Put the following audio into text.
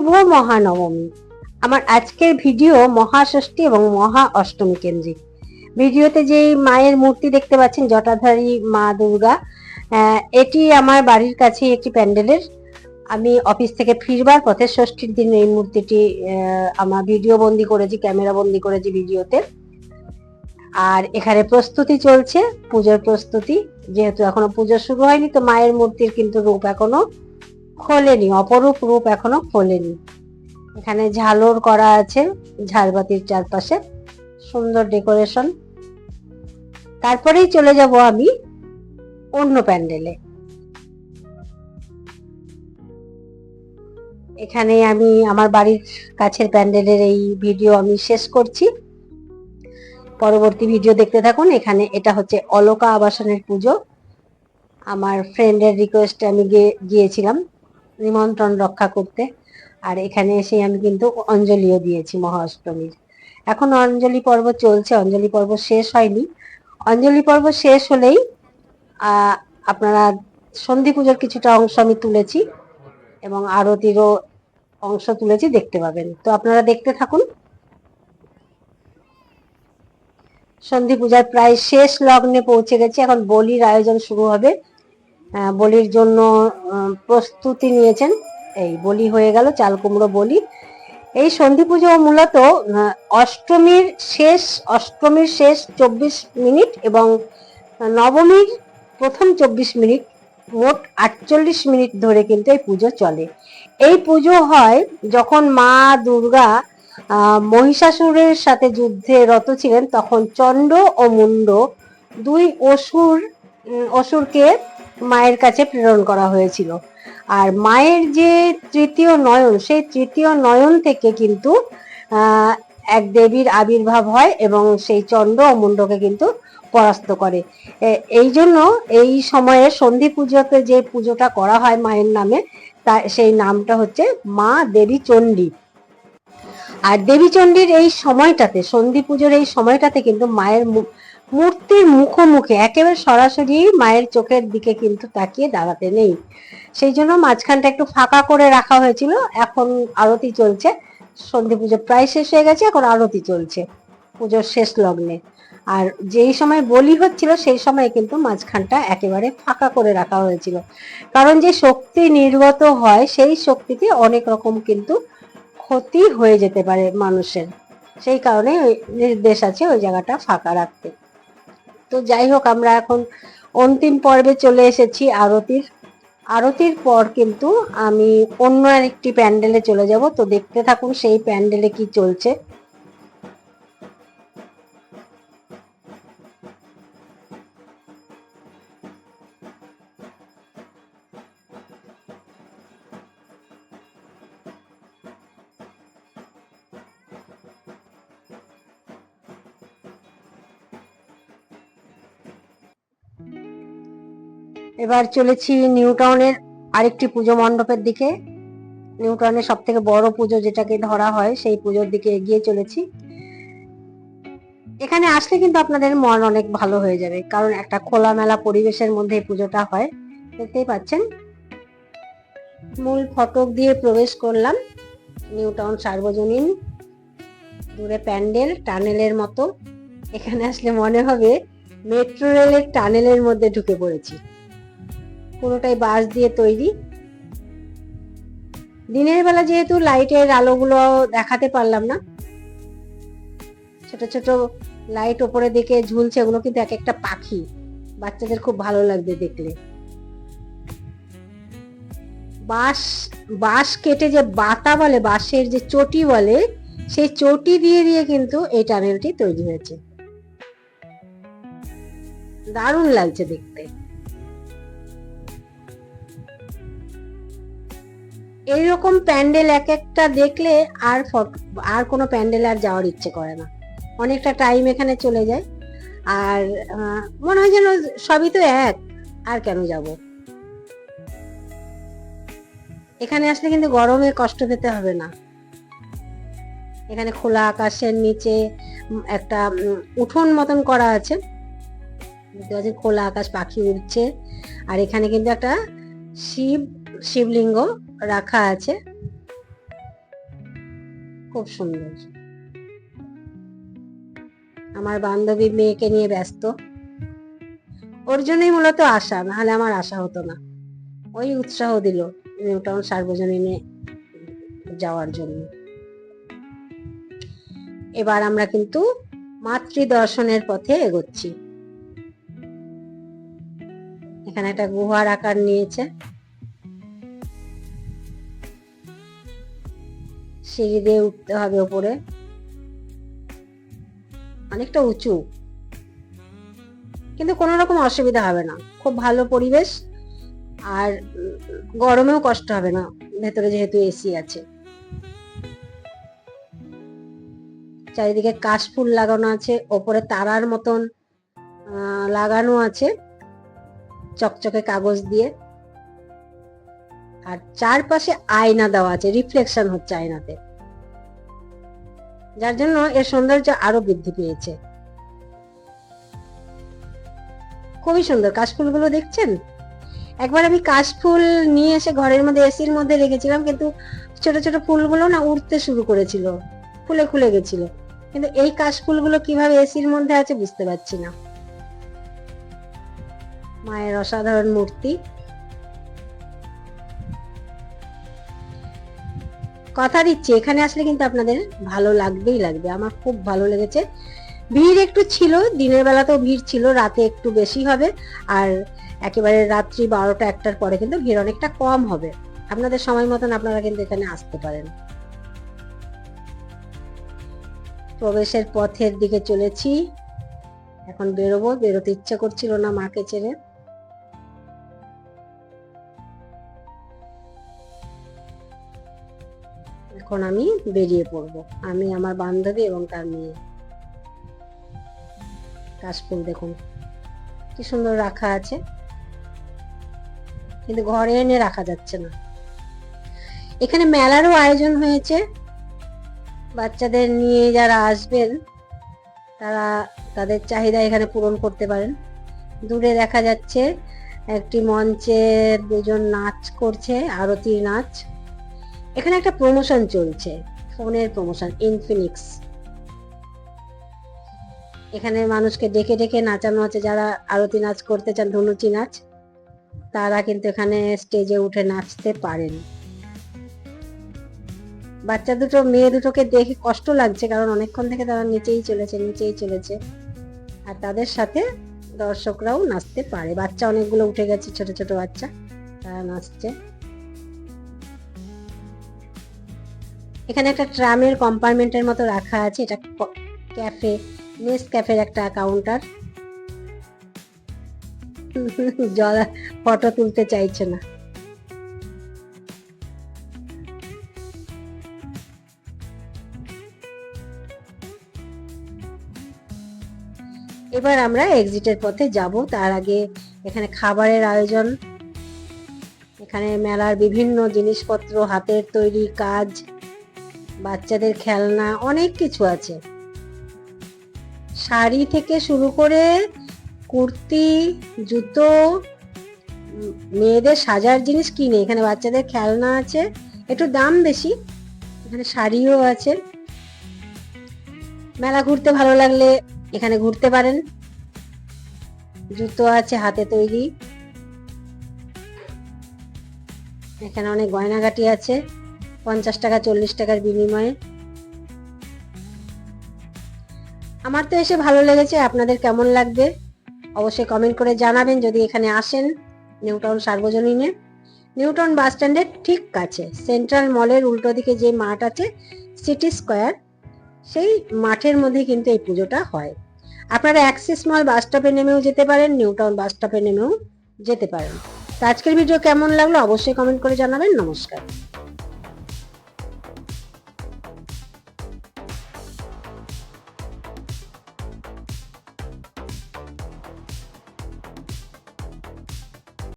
শুভ মহানবমী। আমার আজকের ভিডিও মহাষষ্ঠী এবং মহা অষ্টমী কেন্দ্রিক। ভিডিওতে যে মায়ের মূর্তি দেখতে পাচ্ছেন, জটাধারী মা দুর্গা এটি আমার বাড়ির কাছে একটি প্যান্ডেলের। আমি অফিস থেকে ফিরবার পথে ষষ্ঠীর দিন এই মূর্তিটি আমার ভিডিও বন্দি করেছি, ক্যামেরা বন্দি করেছি ভিডিওতে। আর এখানে প্রস্তুতি চলছে, পুজোর প্রস্তুতি। যেহেতু এখনও পুজো শুরু হয়নি, তো মায়ের মূর্তির কিন্তু রূপ এখনও খোলেনি, অপরূপ রূপ এখনও খোলেনি। এখানে ঝালর করা আছে ঝাড়বাতির চারপাশে, সুন্দর ডেকোরেশন। তারপরেই চলে যাব আমি অন্য প্যান্ডেলে। এখানে আমি আমার বাড়ির কাছের প্যান্ডেলের এই ভিডিও আমি শেষ করছি। পরবর্তী ভিডিও দেখতে থাকুন, এখানে এটা হচ্ছে অলকা আবাসনের পুজো। আমার ফ্রেন্ডের রিকোয়েস্টে আমি গিয়ে- গিয়েছিলাম। নিমন্ত্রণ রক্ষা করতে। আর এখানে এসে আমি কিন্তু অঞ্জলিও দিয়েছি মহা অষ্টমীর এখন অঞ্জলি পর্ব চলছে, অঞ্জলি পর্ব শেষ হয়নি। অঞ্জলি পর্ব শেষ হলেই আপনারা সন্ধি পুজোর কিছুটা অংশ আমি তুলেছি এবং আরতিরও অংশ তুলেছি, দেখতে পাবেন। তো আপনারা দেখতে থাকুন। সন্ধি পূজার প্রায় শেষ লগ্নে পৌঁছে গেছে। এখন বলির আয়োজন শুরু হবে। বলির জন্য প্রস্তুতি নিয়েছেন। এই বলি হয়ে গেল, চাল কুমড়ো বলি। এই সন্ধি পুজো মূলত অষ্টমীর শেষ অষ্টমীর শেষ চব্বিশ মিনিট এবং নবমীর প্রথম চব্বিশ মিনিট, মোট আটচল্লিশ মিনিট ধরে কিন্তু এই পুজো চলে। এই পুজো হয় যখন মা দুর্গা মহিষাসুরের সাথে যুদ্ধে রত ছিলেন, তখন চণ্ড ও মুন্ড দুই অসুর অসুরকে মায়ের কাছে প্রেরণ করা হয়েছিল। আর মায়ের যে তৃতীয় নয়ন, সেই তৃতীয় নয়ন থেকে কিন্তু এক দেবীর আবির্ভাব হয় এবং সেই ও মুন্ডকে কিন্তু পরাস্ত করে। এই জন্য এই সময়ে সন্ধি পুজোতে যে পুজোটা করা হয় মায়ের নামে, তা, সেই নামটা হচ্ছে মা দেবী চণ্ডী। আর দেবী চণ্ডীর এই সময়টাতে, সন্ধি পুজোর এই সময়টাতে কিন্তু মায়ের মূর্তির মুখোমুখি, একেবারে সরাসরি মায়ের চোখের দিকে কিন্তু তাকিয়ে দাঁড়াতে নেই। সেই জন্য মাঝখানটা একটু ফাঁকা করে রাখা হয়েছিল। এখন আরতি চলছে। সন্ধি পুজো প্রায় শেষ হয়ে গেছে, এখন আরতি চলছে, পুজোর শেষ লগ্নে। আর যেই সময় বলি হচ্ছিল, সেই সময় কিন্তু মাঝখানটা একেবারে ফাঁকা করে রাখা হয়েছিল। কারণ যে শক্তি নির্গত হয়, সেই শক্তিতে অনেক রকম কিন্তু ক্ষতি হয়ে যেতে পারে মানুষের। সেই কারণে নির্দেশ আছে, ওই জায়গাটা ফাঁকা রাখতে। তো যাই হোক, আমরা এখন অন্তিম পর্বে চলে এসেছি আরতির। আরতির পর কিন্তু আমি অন্য আরেকটি প্যান্ডেলে চলে যাব। তো দেখতে থাকুন সেই প্যান্ডেলে কি চলছে। এবার চলেছি নিউ টাউনের আরেকটি পুজো মণ্ডপের দিকে। নিউ টাউনের সব থেকে বড় পুজো যেটাকে ধরা হয়, সেই পুজোর দিকে এগিয়ে চলেছি। এখানে আসলে কিন্তু আপনাদের মন অনেক ভালো হয়ে যাবে, কারণ একটা খোলামেলা পরিবেশের মধ্যে পুজোটা হয়। দেখতেই পাচ্ছেন। মূল ফটক দিয়ে প্রবেশ করলাম, নিউ টাউন সার্বজনীন। দূরে প্যান্ডেল, টানেলের মতো। এখানে আসলে মনে হবে, মেট্রো রেলের টানেলের মধ্যে ঢুকে পড়েছি। পুরোটাই বাঁশ দিয়ে তৈরি। দিনের বেলা যেহেতু লাইটের আলোগুলো দেখাতে পারলাম না, ছোট ছোট লাইট ওপরে দিকে ঝুলছে ওগুলো কিন্তু এক একটা পাখি। বাচ্চাদের খুব ভালো লাগবে দেখলে। বাঁশ বাঁশ কেটে যে বাতা বলে, বাঁশের যে চটি বলে, সেই চটি দিয়ে দিয়ে কিন্তু এই টানেলটি তৈরি হয়েছে। দারুণ লাগছে দেখতে। এইরকম প্যান্ডেল এক একটা দেখলে আর ফটো আর কোনো প্যান্ডেল আর যাওয়ার ইচ্ছে করে না। অনেকটা টাইম এখানে চলে যায়। আর মনে হয় যেন সবই তো এক, আর কেন যাব? এখানে আসলে কিন্তু গরমে কষ্ট পেতে হবে না। এখানে খোলা আকাশের নিচে একটা উঠোন মতন করা আছে। খোলা আকাশ, পাখি উঠছে আর এখানে কিন্তু একটা শিব, শিবলিঙ্গ রাখা আছে। খুব সুন্দর। আমার বান্ধবী মেয়েকে নিয়ে ব্যস্ত। ওর জন্যই মূলত আশা, নাহলে আমার আশা হতো না। ওই উৎসাহ দিল নিউটাউন সার্বজনীনে যাওয়ার জন্য। এবার আমরা কিন্তু মাতৃ দর্শনের পথে এগোচ্ছি। এখানে একটা গুহার আকার নিয়েছে। সিঁড়ি দিয়ে উঠতে হবে ওপরে অনেকটা উঁচু। কিন্তু কোনো রকম অসুবিধা হবে না। খুব ভালো পরিবেশ। আর গরমেও কষ্ট হবে না। ভেতরে যেহেতু এসি আছে। চারিদিকে কাশফুল লাগানো আছে। ওপরে তারার মতন লাগানো আছে। চকচকে কাগজ দিয়ে। আর চারপাশে আয়না দেওয়া আছে রিফ্লেকশন হচ্ছে আয়নাতে। যার জন্য এর সৌন্দর্য আরও বৃদ্ধি পেয়েছে। খুবই সুন্দর। কাশফুলগুলো দেখছেন? একবার আমি কাশফুল নিয়ে এসে ঘরের মধ্যে, এসির মধ্যে রেখেছিলাম, কিন্তু ছোট ছোট ফুলগুলো না উঠতে শুরু করেছিল, ফুলে খুলে গেছিল। কিন্তু এই কাশফুলগুলো কীভাবে এসির মধ্যে আছে বুঝতে পারছি না। মায়ের অসাধারণ মূর্তি। কথা দিচ্ছি, এখানে আসলে কিন্তু আপনাদের ভালো লাগবেই লাগবে, আমার খুব ভালো লেগেছে। ভিড় একটু ছিল, দিনের বেলাতেও ভিড় ছিল, রাতে একটু বেশি হবে, আর একেবারে রাত্রি বারোটা, একটার পরে কিন্তু ভিড় অনেকটা কম হবে। আপনাদের সময় মতন আপনারা কিন্তু এখানে আসতে পারেন। প্রবেশের পথের দিকে চলেছি। এখন বেরোবো, বেরোতে ইচ্ছে করছিল না মাকে ছেড়ে। এখন আমি বেরিয়ে পড়ব। আমি আমার বান্ধবী এবং তার মেয়ে। কাশফুল দেখুন, কি সুন্দর রাখা আছে। কিন্তু ঘরে এনে রাখা যাচ্ছে না। এখানে মেলারও আয়োজন হয়েছে। বাচ্চাদের নিয়ে যারা আসবেন, তারা তাদের চাহিদা এখানে পূরণ করতে পারেন। দূরে দেখা যাচ্ছে একটি মঞ্চে দুজন নাচ করছে আরতির নাচ। এখানে একটা প্রমোশন চলছে। ফোনের প্রমোশন ইনফিনিক্স এখানে মানুষকে ডেকে ডেকে নাচানো আছে যারা আরতি নাচ করতে চান, ধনুচি নাচ, তারা কিন্তু এখানে স্টেজে উঠে নাচতে পারেন। বাচ্চা দুটো, মেয়ে দুটোকে দেখে কষ্ট লাগছে, কারণ অনেকক্ষণ থেকে তারা নিচেই চলেছে নিচেই চলেছে। আর তাদের সাথে দর্শকরাও নাচতে পারে। বাচ্চা অনেকগুলো উঠে গেছে, ছোট ছোট বাচ্চা, তারা নাচছে। এখানে একটা ট্রামের কম্পার্টমেন্টের মতো রাখা আছে, এটা ক্যাফে নেস ক্যাফের একটা কাউন্টার জল ফটো তুলতে চাইছে না। এবার আমরা এক্সিটের পথে যাব, তার আগে এখানে খাবারের আয়োজন। এখানে মেলার বিভিন্ন জিনিসপত্র, হাতের তৈরি কাজ বাচ্চাদের খেলনা, অনেক কিছু আছে। শাড়ি থেকে শুরু করে কুর্তি, জুতো, মেয়েদের সাজার জিনিস কিনে। এখানে বাচ্চাদের খেলনা আছে। একটু দাম বেশি, এখানে শাড়িও আছে। মেলা ঘুরতে ভালো লাগলে এখানে ঘুরতে পারেন। জুতো আছে হাতে তৈরি। এখানে অনেক গয়নাগাটি আছে। পঞ্চাশ টাকা, চল্লিশ টাকার বিনিময়ে। আমার তো এসে ভালো লেগেছে, আপনাদের কেমন লাগবে? অবশ্যই কমেন্ট করে জানাবেন, যদি এখানে আসেন নিউটাউন সার্বজনীনে। নিউটাউন বাস স্ট্যান্ডের ঠিক কাছে, সেন্ট্রাল মলের উল্টো দিকে যে মাঠ আছে, সিটি স্কোয়ার, সেই মাঠের মধ্যে কিন্তু এই পুজোটা হয়। আপনারা অ্যাক্সিস মল বাস স্টপে নেমেও যেতে পারেন, নিউটাউন বাস স্টপে নেমেও যেতে পারেন। তো আজকের ভিডিও কেমন লাগল, অবশ্যই কমেন্ট করে জানাবেন। নমস্কার।